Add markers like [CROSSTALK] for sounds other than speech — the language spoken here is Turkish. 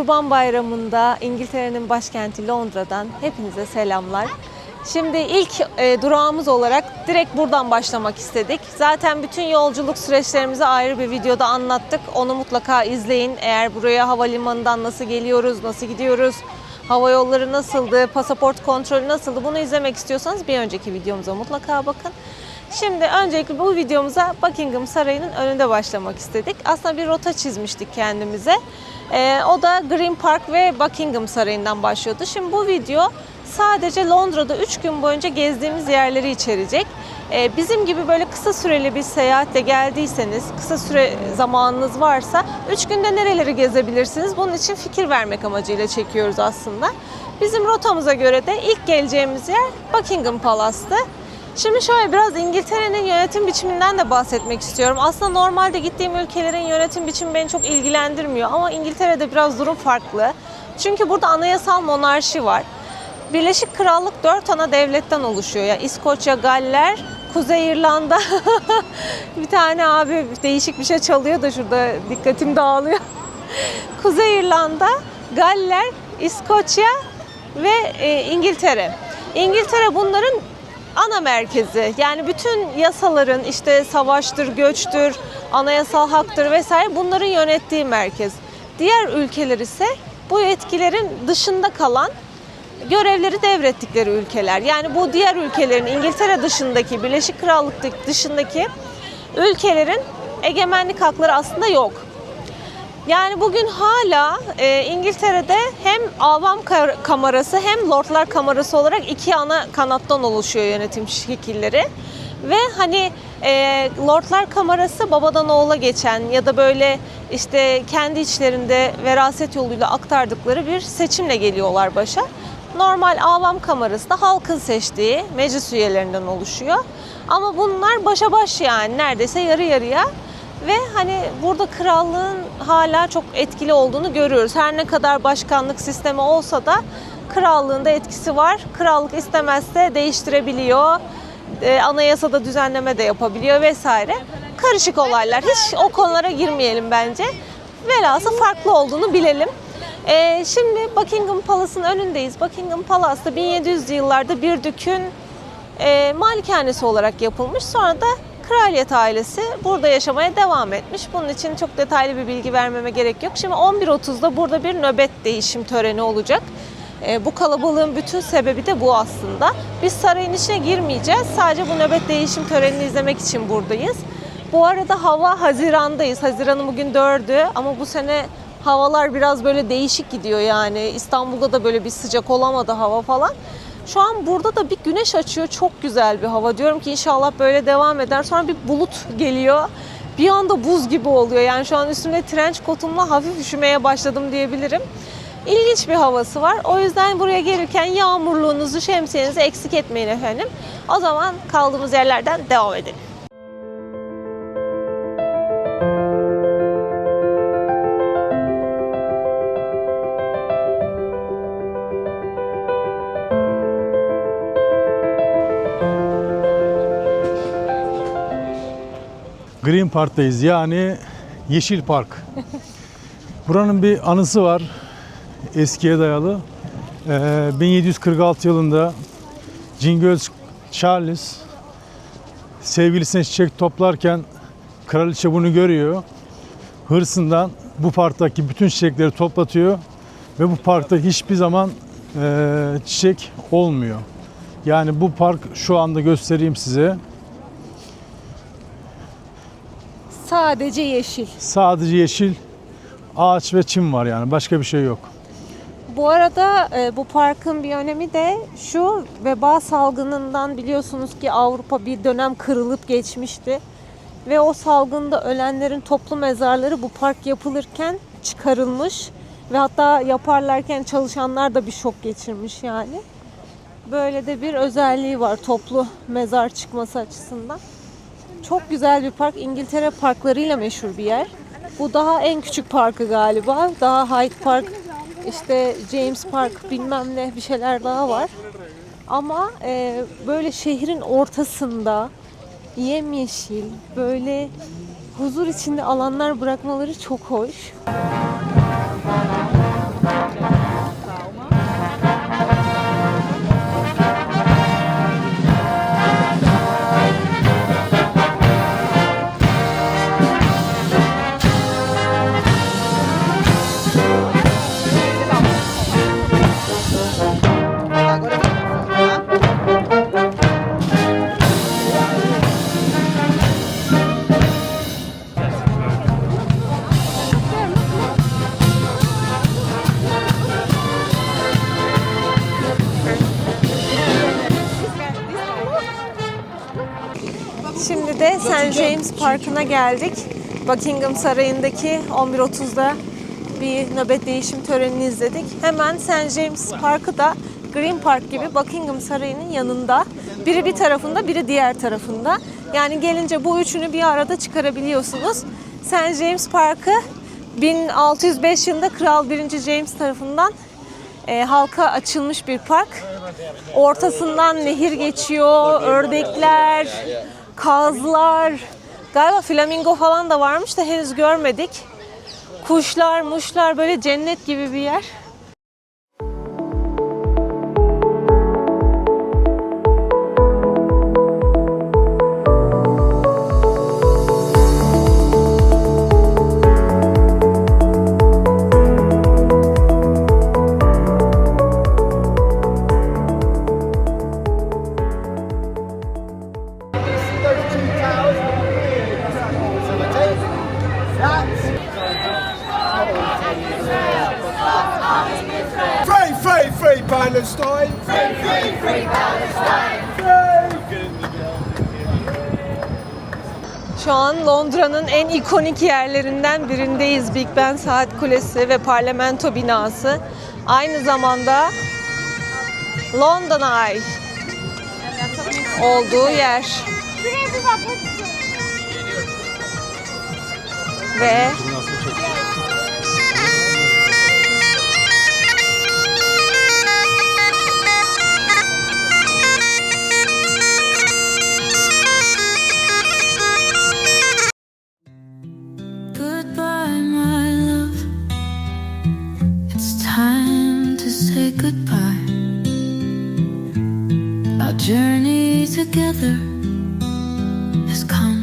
Kurban Bayramı'nda İngiltere'nin başkenti Londra'dan hepinize selamlar. Şimdi ilk e, durağımız olarak direkt buradan başlamak istedik. Zaten bütün yolculuk süreçlerimizi ayrı bir videoda anlattık. Onu mutlaka izleyin. Eğer buraya havalimanından nasıl geliyoruz, nasıl gidiyoruz, hava yolları nasıldı, pasaport kontrolü nasıldı bunu izlemek istiyorsanız bir önceki videomuza mutlaka bakın. Şimdi öncelikle bu videomuza Buckingham Sarayı'nın önünde başlamak istedik. Aslında bir rota çizmiştik kendimize. Ee, o da Green Park ve Buckingham Sarayı'ndan başlıyordu. Şimdi bu video sadece Londra'da 3 gün boyunca gezdiğimiz yerleri içerecek. Ee, bizim gibi böyle kısa süreli bir seyahatle geldiyseniz, kısa süre zamanınız varsa 3 günde nereleri gezebilirsiniz? Bunun için fikir vermek amacıyla çekiyoruz aslında. Bizim rotamıza göre de ilk geleceğimiz yer Buckingham Palace'tı. Şimdi şöyle biraz İngiltere'nin yönetim biçiminden de bahsetmek istiyorum. Aslında normalde gittiğim ülkelerin yönetim biçimi beni çok ilgilendirmiyor ama İngiltere'de biraz durum farklı. Çünkü burada anayasal monarşi var. Birleşik Krallık dört ana devletten oluşuyor. Yani İskoçya, Galler, Kuzey İrlanda. [LAUGHS] bir tane abi değişik bir şey çalıyor da şurada dikkatim dağılıyor. [LAUGHS] Kuzey İrlanda, Galler, İskoçya ve e, İngiltere. İngiltere bunların ana merkezi. Yani bütün yasaların işte savaştır, göçtür, anayasal haktır vesaire bunların yönettiği merkez. Diğer ülkeler ise bu etkilerin dışında kalan görevleri devrettikleri ülkeler. Yani bu diğer ülkelerin İngiltere dışındaki, Birleşik Krallık dışındaki ülkelerin egemenlik hakları aslında yok. Yani bugün hala e, İngiltere'de hem avam kamerası hem lordlar kamerası olarak iki ana kanattan oluşuyor yönetim şekilleri. Ve hani e, lordlar kamerası babadan oğula geçen ya da böyle işte kendi içlerinde veraset yoluyla aktardıkları bir seçimle geliyorlar başa. Normal avam kamerası da halkın seçtiği meclis üyelerinden oluşuyor. Ama bunlar başa baş yani neredeyse yarı yarıya ve hani burada krallığın hala çok etkili olduğunu görüyoruz. Her ne kadar başkanlık sistemi olsa da krallığın da etkisi var. Krallık istemezse değiştirebiliyor. Ee, anayasada düzenleme de yapabiliyor vesaire. Karışık olaylar. Hiç o konulara girmeyelim bence. Velhasıl farklı olduğunu bilelim. Ee, şimdi Buckingham Palace'ın önündeyiz. Buckingham Palace'da 1700'lü yıllarda bir dükün e, malikanesi olarak yapılmış. Sonra da kraliyet ailesi burada yaşamaya devam etmiş. Bunun için çok detaylı bir bilgi vermeme gerek yok. Şimdi 11.30'da burada bir nöbet değişim töreni olacak. E, bu kalabalığın bütün sebebi de bu aslında. Biz sarayın içine girmeyeceğiz. Sadece bu nöbet değişim törenini izlemek için buradayız. Bu arada hava Haziran'dayız. Haziran'ın bugün 4'ü ama bu sene havalar biraz böyle değişik gidiyor yani. İstanbul'da da böyle bir sıcak olamadı hava falan. Şu an burada da bir güneş açıyor. Çok güzel bir hava. Diyorum ki inşallah böyle devam eder. Sonra bir bulut geliyor. Bir anda buz gibi oluyor. Yani şu an üstümde trench kotumla hafif üşümeye başladım diyebilirim. İlginç bir havası var. O yüzden buraya gelirken yağmurluğunuzu, şemsiyenizi eksik etmeyin efendim. O zaman kaldığımız yerlerden devam edelim. Green Park'tayız yani Yeşil Park. [LAUGHS] Buranın bir anısı var eskiye dayalı. Ee, 1746 yılında Cingöz Charles sevgilisine çiçek toplarken kraliçe bunu görüyor. Hırsından bu parktaki bütün çiçekleri toplatıyor ve bu parkta hiçbir zaman e, çiçek olmuyor. Yani bu park şu anda göstereyim size. Sadece yeşil. Sadece yeşil ağaç ve çim var yani başka bir şey yok. Bu arada e, bu parkın bir önemi de şu veba salgınından biliyorsunuz ki Avrupa bir dönem kırılıp geçmişti. Ve o salgında ölenlerin toplu mezarları bu park yapılırken çıkarılmış. Ve hatta yaparlarken çalışanlar da bir şok geçirmiş yani. Böyle de bir özelliği var toplu mezar çıkması açısından. Çok güzel bir park. İngiltere parklarıyla meşhur bir yer. Bu daha en küçük parkı galiba. Daha Hyde Park, işte James Park bilmem ne bir şeyler daha var. Ama e, böyle şehrin ortasında yemyeşil, böyle huzur içinde alanlar bırakmaları çok hoş. St. James Parkı'na geldik. Buckingham Sarayı'ndaki 11.30'da bir nöbet değişim törenini izledik. Hemen St. James Parkı da Green Park gibi Buckingham Sarayı'nın yanında. Biri bir tarafında, biri diğer tarafında. Yani gelince bu üçünü bir arada çıkarabiliyorsunuz. St. James Parkı 1605 yılında Kral 1. James tarafından e, halka açılmış bir park. Ortasından nehir geçiyor, ördekler, kazlar, galiba flamingo falan da varmış da henüz görmedik. Kuşlar, muşlar böyle cennet gibi bir yer. Free, free, free Palestine! Free, free, free Palestine! Şu an Londra'nın en ikonik yerlerinden birindeyiz. Big Ben Saat Kulesi ve Parlamento binası. Aynı zamanda London Eye olduğu yer. Ve Our journey together has come